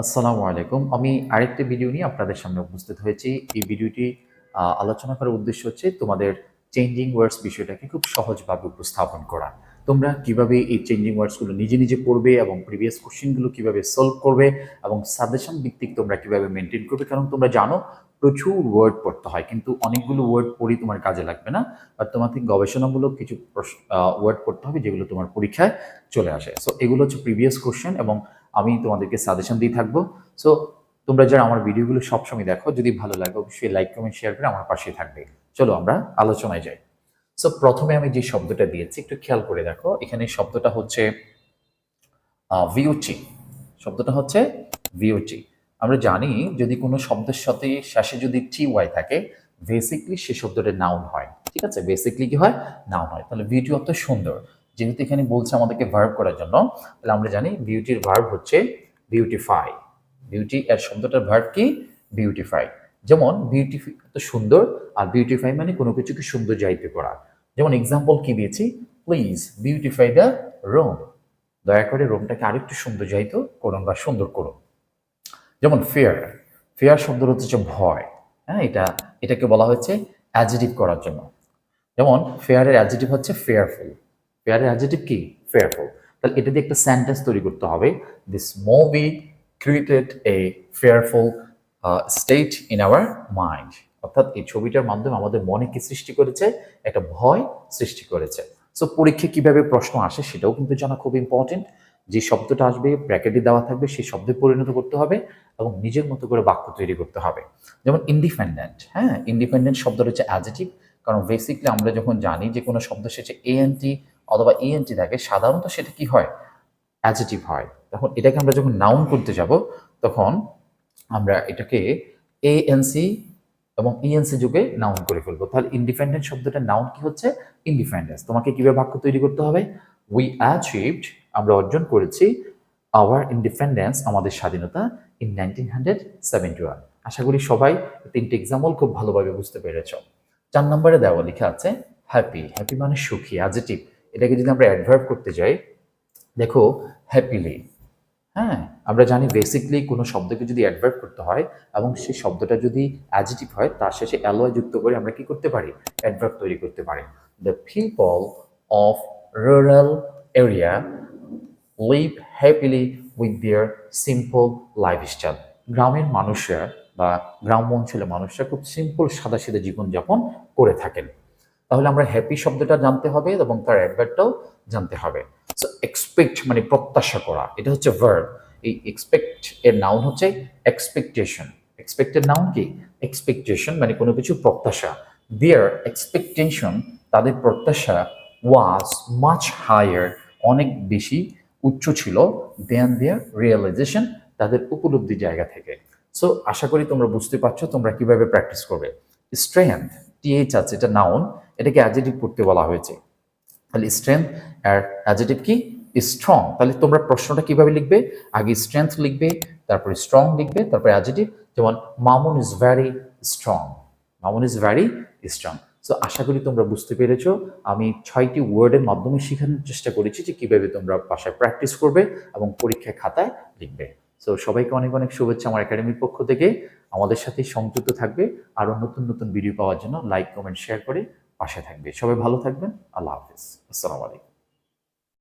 আসসালামু আলাইকুম। আমি আরেকটি ভিডিও নিয়ে আপনাদের সামনে উপস্থিত হয়েছি। এই ভিডিওটি আলোচনা করার উদ্দেশ্য হচ্ছে তোমাদের চেঞ্জিং ওয়ার্ডস বিষয়টাকে খুব সহজভাবে উপস্থাপন করা। তোমরা কীভাবে এই চেঞ্জিং ওয়ার্ডসগুলো নিজে নিজে পড়বে এবং প্রিভিয়াস কোশ্চেনগুলো কীভাবে সলভ করবে এবং সাজেশন ভিত্তিক তোমরা কীভাবে মেনটেন করবে, কারণ তোমরা জানো প্রচুর ওয়ার্ড পড়তে হয়, কিন্তু অনেকগুলো ওয়ার্ড পড়ি তোমার কাজে লাগবে না আর তোমাকে গবেষণামূলক কিছু ওয়ার্ড পড়তে হবে যেগুলো তোমার পরীক্ষায় চলে আসে। সো এগুলো হচ্ছে প্রিভিয়াস কোশ্চেন এবং আমি তোমাদেরকে সাজেশন দিয়ে থাকব। সো তোমরা যারা আমার ভিডিওগুলো সবসময় দেখো, যদি ভালো লাগে, অবশ্যই লাইক কমেন্ট শেয়ার করে আমার পাশে থাকবে। চলো আমরা আলোচনায় যাই। সো প্রথমে আমি যে শব্দটা দিয়েছি, একটু খেয়াল করে দেখো। এখানে শব্দটা হচ্ছে ভিউটি শব্দটা হচ্ছে ভিউটি আমরা জানি যদি কোনো শব্দের সাথে, শেষে যদি টি ওয়াই থাকে বেসিকলি সে শব্দটা নাউন হয়। ঠিক আছে? বেসিকলি কি হয়? নাউন হয়। তাহলে বিউটি অত সুন্দর। যেহেতু এখানে বলছে আমাদেরকে ভার্ব করার জন্য, তাহলে আমরা জানি বিউটির ভার্ব হচ্ছে বিউটিফাই বিউটি এর শব্দটার ভার্ব কি? বিউটিফাই যেমন বিউটিফি তো সুন্দর, আর বিউটিফাই মানে কোনো কিছুকে সুন্দর যাইতে করা। যেমন এক্সাম্পল কি দিয়েছি? প্লিজ বিউটিফাই দ্য রুম দয়া করে রুমটাকে আরেকটু সুন্দর যাইতো করুন বা সুন্দর করুন। যেমন ফেয়ার ফেয়ার শব্দ হচ্ছে ভয়। হ্যাঁ এটা, এটাকে বলা হচ্ছে অ্যাজিটিভ করার জন্য। যেমন ফেয়ারের অ্যাজিটিভ হচ্ছে ফেয়ারফুল ফেয়ারের অ্যাজিটিভ কি? ফেয়ারফুল তাহলে এটা দিয়ে একটা সেন্টেন্স তৈরি করতে হবে। This movie created a fearful state in our mind অর্থাৎ এই ছবিটার মাধ্যমে আমাদের মনে কি সৃষ্টি করেছে? একটা ভয় সৃষ্টি করেছে। সো পরীক্ষা কীভাবে প্রশ্ন আসে সেটাও কিন্তু জানা খুব ইম্পর্টেন্ট যে শব্দটা আসবে ব্র্যাকেটে দেওয়া থাকবে, সেই শব্দে পরিণত করতে হবে এবং নিজের মতো করে বাক্য তৈরি করতে হবে। যেমন ইন্ডিপেন্ডেন্ট হ্যাঁ? ইন্ডিপেন্ডেন্ট শব্দটা হচ্ছে অ্যাজিটিভ কারণ বেসিকলি আমরা যখন জানি যে কোনো শব্দ শেষে এএনটি অথবা ইএনটি থাকে, সাধারণত সেটা কি হয়? অ্যাজিটিভ হয়। তখন এটাকে আমরা যখন নাউন করতে যাব, তখন আমরা এটাকে এএনসি এবং ইএনসি যুগে নাউন করে ফেলব। তাহলে ইন্ডিপেন্ডেন্ট শব্দটা নাউন কি হচ্ছে? ইন্ডিপেন্ডেন্স তোমাকে কীভাবে বাক্য তৈরি করতে হবে? উই অ্যাচিভড আমরা অর্জন করেছি আওয়ার ইন্ডিপেন্ডেন্স আমাদের স্বাধীনতা in nineteen hundred seventy one আশা করি সবাই তিনটে এক্সাম্পল খুব ভালোভাবে বুঝতে পেরেছ। চার নম্বরে দেওয়া লেখা আছে হ্যাপি হ্যাপি মানে সুখী অ্যাজিটিভ এটাকে যদি আমরা অ্যাডভার্ব করতে যাই, দেখো হ্যাপিলি হ্যাঁ? আমরা জানি বেসিকলি কোনো শব্দকে যদি অ্যাডভার্ব করতে হয় এবং সেই শব্দটা যদি অ্যাজিটিভ হয়, তার শেষে অ্যালয় যুক্ত করে আমরা কি করতে পারি? অ্যাডভার্ব তৈরি করতে পারি। The people of rural area live happily with their simple lifestyle গ্রামের মানুষরা বা গ্রাম্য অঞ্চলের মানুষরা খুব সিম্পল সাদাসিধে জীবনযাপন করে থাকেন। তাহলে আমরা হ্যাপি শব্দটা জানতে হবে এবং তার অ্যাডভার্টটাও জানতে হবে। সো এক্সপেক্ট মানে প্রত্যাশা করা, এটা হচ্ছে ভার্ব এই এক্সপেক্ট এর নাউন হচ্ছে এক্সপেকটেশন এক্সপেক্টেড নাউন কি? এক্সপেকটেশন মানে কোনো কিছু প্রত্যাশা। দেয়ার এক্সপেকটেশন তাদের প্রত্যাশা ওয়াজ মাচ হায়ার অনেক বেশি উচ্চ ছিল দেন দেয়ার রিয়েলাইজেশন তাদের উপলব্ধি জায়গা থেকে। সো আশা করি তোমরা বুঝতে পারছ তোমরা কীভাবে প্র্যাকটিস করবে। স্ট্রেংথ টিএইচ আছে, এটা নাউন এটাকে অ্যাজিটিভ করতে বলা হয়েছে। তাহলে স্ট্রেংথ আর অ্যাজিটিভ কি? স্ট্রং তাহলে তোমরা প্রশ্নটা কীভাবে লিখবে? আগে স্ট্রেংথ লিখবে, তারপরে স্ট্রং লিখবে, তারপরে অ্যাজিটিভ যেমন, Mamun is very strong Mamun is very strong so আশা করি তোমরা বুঝতে পেরেছ। আমি ছয়টি ওয়ার্ডের মাধ্যমে শেখানোর চেষ্টা করেছি যে কীভাবে তোমরা বাসায় প্র্যাকটিস করবে এবং পরীক্ষায় খাতায় লিখবে। সো সবাইকে অনেক অনেক শুভেচ্ছা আমার একাডেমির পক্ষ থেকে। আমাদের সাথে সংযুক্ত থাকবে। আরও নতুন নতুন ভিডিও পাওয়ার জন্য লাইক কমেন্ট শেয়ার করে পাশে থাকবে। সবাই ভালো থাকবেন। আল্লাহ হাফিজ। আসসালামু আলাইকুম।